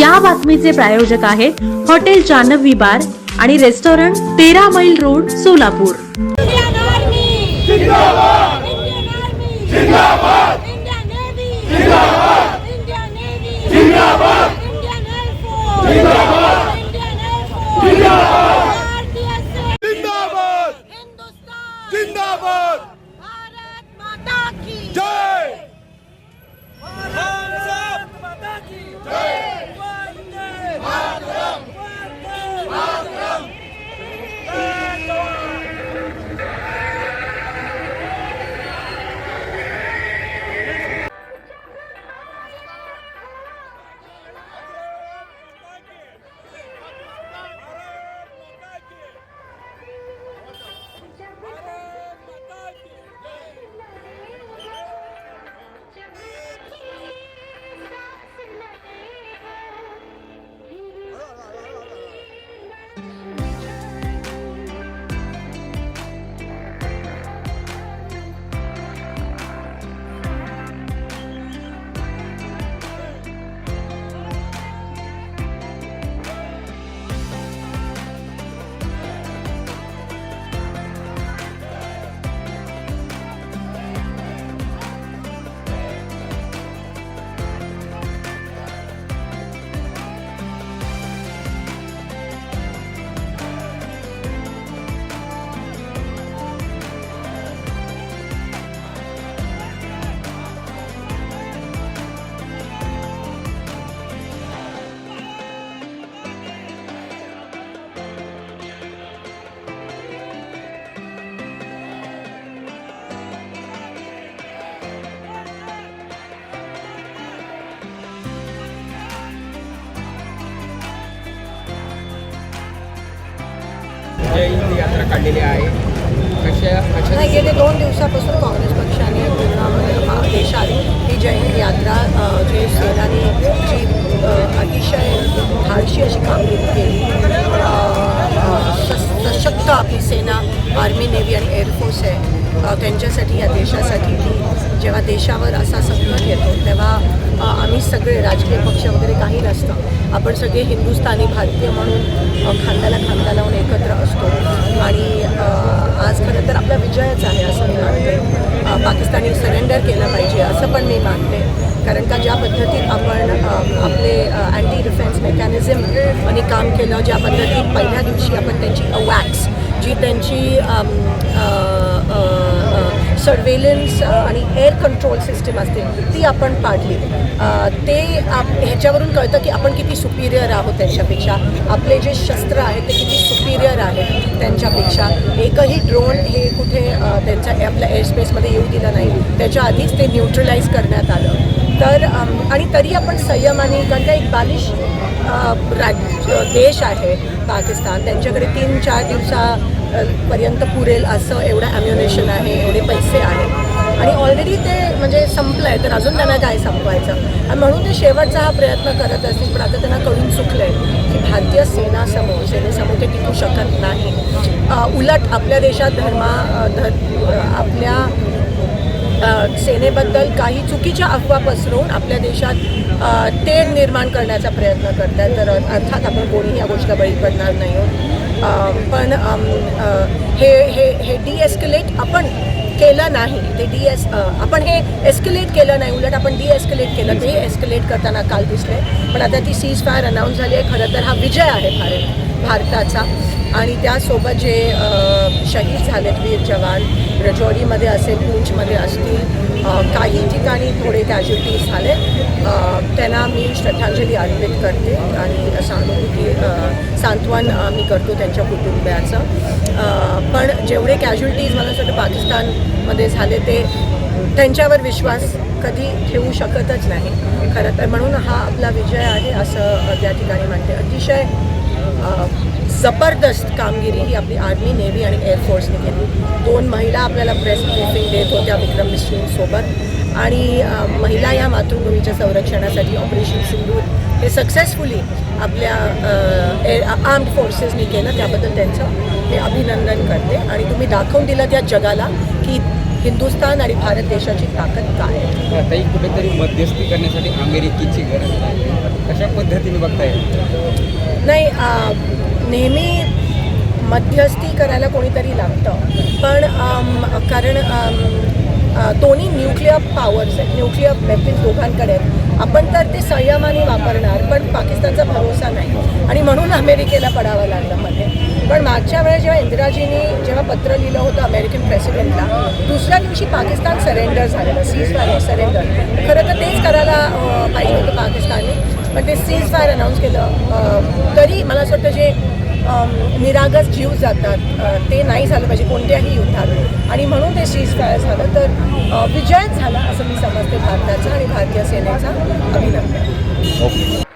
या बातमीचे प्रायोजक आहेत हॉटेल जानवी बार आणि रेस्टॉरंट तेरा मैल रोड सोलापूर. जिंदाबाद जय हिंद यात्रा काढलेली आहे. कशा कशा नाही गेले दोन दिवसापासून काँग्रेस पक्षाने पूर्ण देशात ही जय हिंद यात्रा जे सेनानी जी अतिशय धाडशी अशी कामगिरी केली. सशक्त आपली सेना आर्मी नेव्ही आणि एअरफोर्स आहे. त्यांच्यासाठी या देशासाठी ती जेव्हा देशावर असा संकट येतो तेव्हा आम्ही सगळे राजकीय पक्ष वगैरे काही नसतं. आपण सगळे हिंदुस्थानी भारतीय म्हणून खांद्याला खांदा लावून एकत्र असतो. आणि आज खरं तर आपला विजयच आहे असं मी मानते. पाकिस्तानी सरेंडर केलं पाहिजे असं पण मी मानते. कारण का ज्या पद्धतीत आपण आपले अँटी डिफेन्स मेकॅनिझम आणि काम केलं ज्या पद्धतीत पहिल्या दिवशी आपण त्यांची वॅक्स जी त्यांची सर्वेलन्स uh, आणि एअर कंट्रोल सिस्टीम असते ती आपण पाडली. ते आप ह्याच्यावरून कळतं की आपण किती सुपिरियर आहोत त्यांच्यापेक्षा. आपले जे शस्त्र आहेत ते किती सुपिरियर आहेत त्यांच्यापेक्षा. एकही ड्रोन हे कुठे त्यांच्या आपल्या एअरस्पेसमध्ये येऊ दिलं नाही. त्याच्या आधीच ते न्यूट्रलाइज करण्यात आलं. तर आणि तरी आपण संयमाने कारण का एक बालिश राज राज्य देश आहे पाकिस्तान. त्यांच्याकडे तीन चार दिवसा पर्यंत पुरेल असं एवढं ॲम्युनेशन आहे एवढे पैसे आहेत आणि ऑलरेडी ते म्हणजे संपलं आहे तर अजून त्यांना काय संपवायचं? आणि म्हणून ते शेवटचा हा प्रयत्न करत असतील पण आता त्यांना कळून चुकलं आहे की भारतीय सेनासमोर सेनेसमोर ते टिकू शकत नाही. उलट आपल्या देशात धर्मा धर आपल्या सेनेबद्दल काही चुकीच्या अफवा पसरवून आपल्या देशात तेढ निर्माण करण्याचा प्रयत्न करत आहेत तर अर्थात आपण कोणीही या गोष्टीला बळी पडणार नाही पण हे हे हे डीएस्कलेट आपण केलं नाही. ते डी एस आपण हे एस्कलेट केलं नाही. उलट आपण डी एस्केलेट केलं. ते एस्कलेट करताना काल दिसले पण आता ती सीज फायर अनाऊन्स झाली आहे. खरं तर हा विजय आहे भारत. भारताचा. आणि त्यासोबत जे शहीद झालेत वीर जवान रजौरीमध्ये असेल पूंछमध्ये असतील काही ठिकाणी थोडे कॅज्युलिटीज झाले. त्यांना मी श्रद्धांजली अर्पित करते आणि सहानुभूती अ, सांत्वन मी करतो त्यांच्या कुटुंबियाचं. पण जेवढे कॅज्युलिटीज मला असं पाकिस्तानमध्ये झाले ते त्यांच्यावर विश्वास कधी ठेवू शकतच नाही. खरं तर म्हणून हा आपला विजय आहे असं त्या ठिकाणी म्हणते. अतिशय जबरदस्त कामगिरी ही आपली आर्मी नेव्ही आणि एअरफोर्सने केली. दोन महिला आपल्याला प्रेस ब्रिफिंग देत होत्या विक्रम मिश्रींसोबत. आणि महिला या मातृभूमीच्या संरक्षणासाठी ऑपरेशन सिंधूर हे सक्सेसफुली आपल्या आर्म्ड फोर्सेसनी केलं. त्याबद्दल त्यांचं मी अभिनंदन करते. आणि तुम्ही दाखवून दिलं त्या जगाला की हिंदुस्थान आणि भारत देशाची ताकद काय आहे. आताही कुठेतरी मध्यस्थी करण्यासाठी अमेरिकेची गरज आहे. कशा पद्धतीने बघता येईल नाही नेहमी मध्यस्थी करायला कोणीतरी लागतं. पण कारण दोन्ही न्यूक्लिअर पॉवर्स आहेत. न्यूक्लिअर वेपन्स दोघांकडे आहेत. आपण तर ते संयमाने वापरणार पण पाकिस्तानचा भरोसा नाही. आणि म्हणून अमेरिकेला पडावं लागलं मध्ये. पण मागच्या वेळेस जेव्हा इंदिराजींनी जेव्हा पत्र लिहिलं होतं अमेरिकन प्रेसिडेंटला दुसऱ्या दिवशी पाकिस्तान सरेंडर झालेलं सीज फायर सरेंडर खरं तर तेच करायला पाहिजे होतं पाकिस्तानने. पण ते सीज फायर अनाऊन्स केलं तरी मला असं वाटतं जे um, निरागस जीव जातात uh, ते नाही झालं पाहिजे कोणत्याही युद्धात. आणि म्हणून ते सीज फायर झालं. तर uh, विजयच झाला असं मी समजते भारताचा आणि भारतीय सेनेचा अभिनंदन. ओके